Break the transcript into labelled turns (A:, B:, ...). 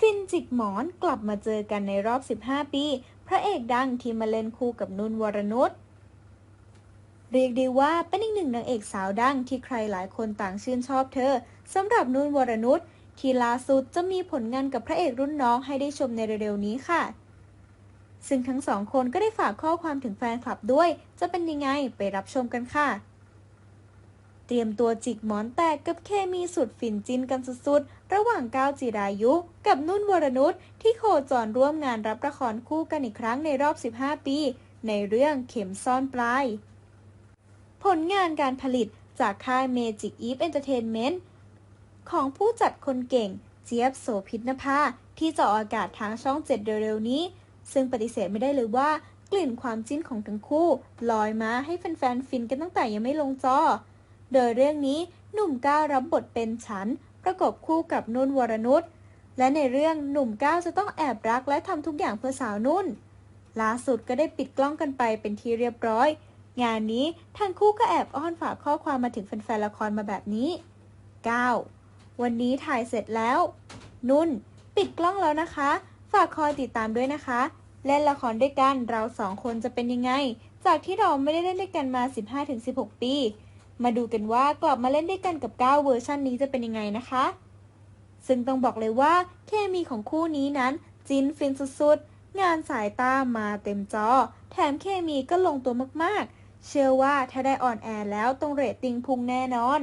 A: ฟินจิกหมอนกลับมาเจอกันในรอบ 15 ปี พระเอกดังที่มาเล่นคู่กับนุ่นวรนุชเรียกได้ว่าเป็นอีกหนึ่งนางเอกสาวดังที่ใครหลายคนต่างชื่นชอบเธอสำหรับนุ่นวรนุชที่ล่าสุดจะมีผลงานกับพระเอกรุ่นน้องให้ได้ชมในเร็วๆนี้ค่ะ ซึ่งทั้งสองคนก็ได้ฝากข้อความถึงแฟนคลับด้วย จะเป็นยังไงไปรับชมกันค่ะ เตรียมตัวจิกหมอนแตกกับเคมีสุดฝิ่นจินกันสุดๆ ระหว่างก้าวจิรายุ กับนุ่นวรนุชที่โคจรร่วมงานรับละครคู่กันอีกครั้งในรอบ 15 ปี ในเรื่องเข็มซ่อนปลาย ผลงานการผลิตจากค่าย Magic Eve Entertainment ของผู้จัดคนเก่ง เจี๊ยบโสพิษนภาที่จะออกอากาศทางช่องเจ็ดเร็วๆนี้ ซึ่งปฏิเสธไม่ได้เลยว่ากลิ่นความจิ้นของทั้งคู่ ลอยมาให้แฟนๆฟินกันตั้งแต่ยังไม่ลงจอ โดยเรื่องนี้หนุ่มก้าวรับบทเป็นฉัน ประกบคู่กับนุ่นวรนุชและในเรื่องหนุ่มก้าวจะต้องแอบรักและทำทุกอย่างเพื่อสาวนุ่นล่าสุดก็ได้ปิดกล้องกันไปเป็นที่เรียบร้อย งานนี้ทั้งคู่ก็แอบอ้อนฝากข้อความมาถึงแฟนๆละครมาแบบนี้ 9. วันนี้ถ่ายเสร็จแล้ว นุ่น ปิดกล้องแล้วนะคะ ฝากคอยติดตามด้วยนะคะ เล่นละครด้วยกันเราสองคนจะเป็นยังไง จากที่เราไม่ได้เล่นด้วยกันมา 15-16 ปี มาดูกันว่ากลับมาเล่นด้วยกันกับ9เวอร์ชันนี้จะเป็นยังไงนะคะ ซึ่งต้องบอกเลยว่าเคมีของคู่นี้นั้นจินฟินสุดๆ งานสายตามาเต็มจอ แถมเคมีก็ลงตัวมากๆ เชื่อว่าถ้าได้ออนแอร์แล้วต้องเรตติ้งพุ่งแน่นอน